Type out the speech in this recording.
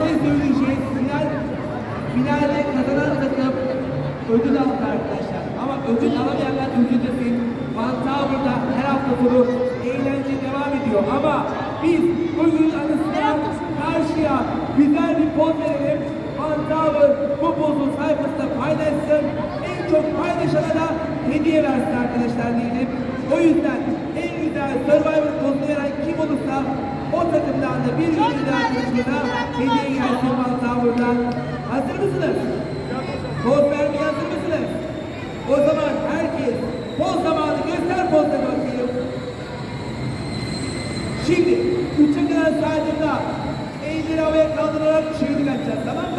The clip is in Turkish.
Final, finalde kazanan takım ödül aldı arkadaşlar. Ama ödül alamayanlar üzüldürsün. Van Tower'da her hafta sonu eğlence devam ediyor. Ama biz bugün anısına karşıya güzel bir poz verelim. Van bu pozu sayfasında paylaşsın. En çok paylaşana da hediye versin arkadaşlar diyelim. O yüzden takımdan da bir ünlü arkadaşına hediye gelsin Van Tower'dan. Hazır mısınız? Poz vermeye hazır mısınız? O zaman herkes poz zamanı göster pozla bakayım. Şimdi üçe kadar saydığımda elleri havaya kaldırarak çığlık atacağız tamam mı?